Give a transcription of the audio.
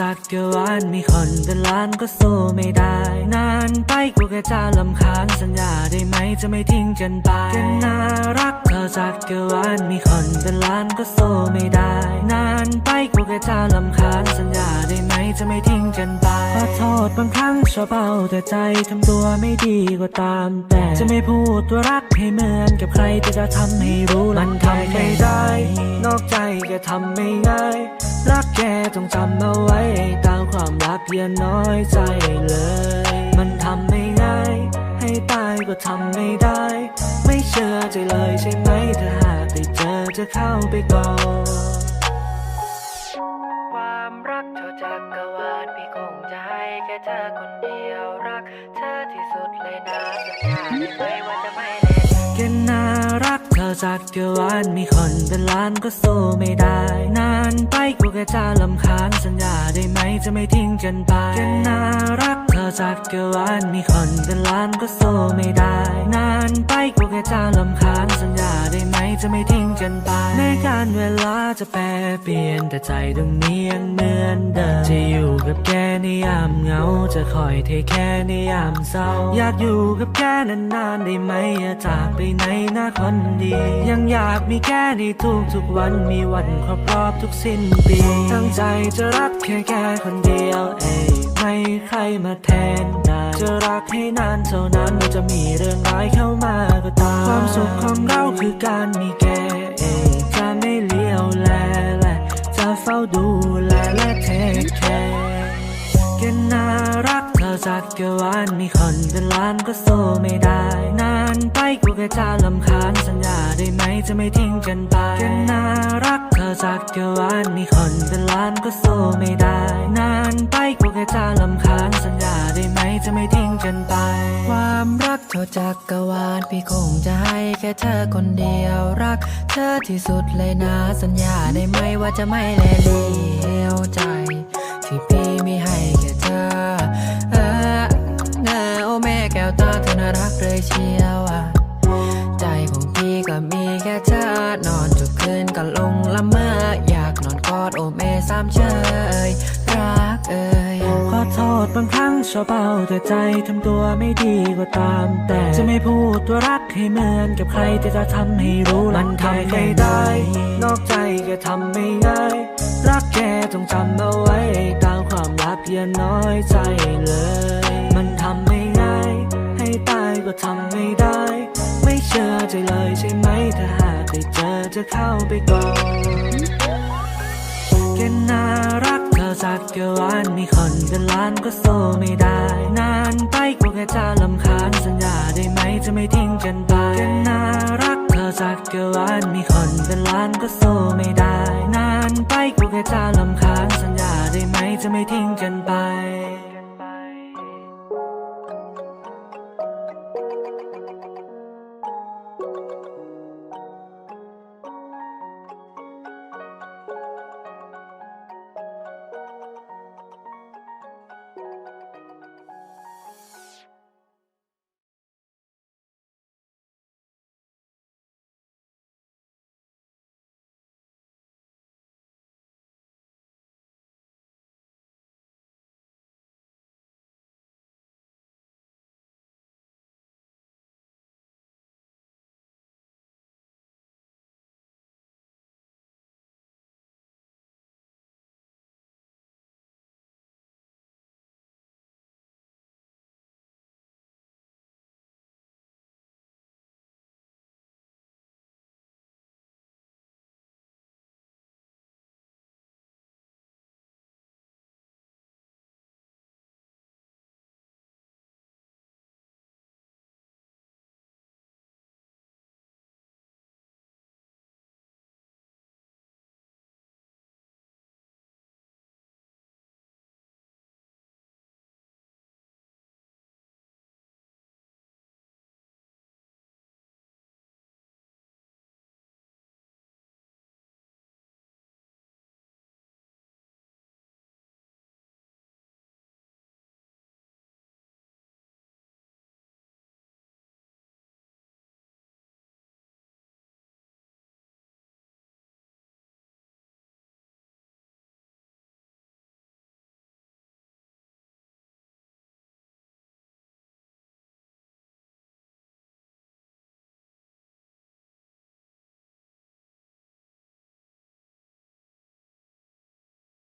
จากเกี่ยวานมีคนเป็นล้านก็สู้ไม่ได้ นานไปกูแค่จะลำคาญสัญญาได้ไหมจะไม่ทิ้งกันไปแค่น่ารักเธอจากเกี่ยวานมีคนเป็นล้านก็สู้ไม่ได้ นานไปกูแค่จะลำคาญสัญญาได้ไหมจะไม่ทิ้งกันไป ขอโทษบางครั้งชอบเอาแต่ใจทำตัวไม่ดีก็ตาม แต่จะไม่พูดตัวรักให้เหมือนกับใครที่จะทำให้รู้มันทำไม่ได้ นอกใจก็ทำไม่ง่าย รักแกต้องจำเอาไว้ตามความรักอย่าน้อยใจเลย มันทำไม่ง่าย ให้ตายก็ทำไม่ได้ ไม่เชื่อใจเลยใช่ไหมถ้าหากได้เจอจะเข้าไปก่อน เธอคนเดียวรัก เธอที่สุดเลยนะสัญญาได้ไหมว่าจะไม่เล่นแค่น่ารักเธอจักรวาลมีคนเป็นล้านก็สู้ไม่ได้ นานไปกูแค่จะลำคาญสัญญาได้ไหมจะไม่ทิ้งกันไปแค่น่ารักเธอจักรวาลมีคนเป็นล้านก็สู้ไม่ได้ นานไปกู แค่จะลำคาญสัญญาได้ไหมจะไม่ทิ้งกันไปในการเวลาจะแปรเปลี่ยนแต่ใจตรงนี้ยังเหมือนเดิมจะอยู่กับแกในยามเหงา จะคอยเทแค่ในยามเศร้า อยากอยู่กับแกนานๆได้ไหมอย่าจากไปไหนนะคนดี ยังอยากมีแกในทุกทุกๆวันมีวันครบรอบทุกสิ้นปีตั้งใจจะรักแค่แค่คนเดียวเอยไม่ใครมาแทน จะรักให้นานเท่านั้นจะมีเรื่องร้ายเข้ามาก็ตามความสุขของเราคือการมีแกเอยจะไม่เลี้ยวแลและจะเฝ้าดูแลและเทคแคร์แค่น่ารักเธอจักรวาลมีคนเป็นล้านก็สู้ไม่ได้ นานไปกูแค่จะลำคาญสัญญาได้ไหมจะไม่ทิ้งกันไปแค่น่ารัก จักรวาลมีคนเป็นล้านก็สู้ไม่ได้ นานไปกูแค่จะลำคาญสัญญาได้ไหมจะไม่ทิ้งกันไป ความรักเท่าจักรวาลพี่คงจะให้แค่เธอคนเดียวรัก เธอที่สุดเลยนะสัญญาได้ไหมว่าจะไม่แลเลียวใจ ที่พี่ไมีให้แค่เธอเออเออโอ้แม่แก้วตาเธอน่ารักเลยเชีย ดโอแม่สามเชยรักเอ่ยขอโทษบางครั้งชอบเอาแต่ใจทำตัวไม่ดีก็ตาม แต่จะไม่พูดตัวรักให้เหมือนกับใครที่จะทำให้รู้มันทำไม่ได้ นอกใจก็ทำไม่ง่าย รักแกต้องจำเอาไว้ ตามความรักอย่าน้อยใจเลย มันทำไม่ง่าย ให้ตายก็ทำไม่ได้ ไม่เชื่อใจเลยใช่ไหมถ้าหากได้เจอจะเข้าไปก่อน จักรวาลมีคนเป็นล้านก็สู้ไม่ได้ นานไปกูแค่จะลำคาญสัญญาได้ไหมจะไม่ทิ้งกันไปแค่น่ารักเธอจักรวาลมีคนเป็นล้านก็สู้ไม่ได้ นานไปกูแค่จะลำคาญสัญญาได้ไหมจะไม่ทิ้งกันไป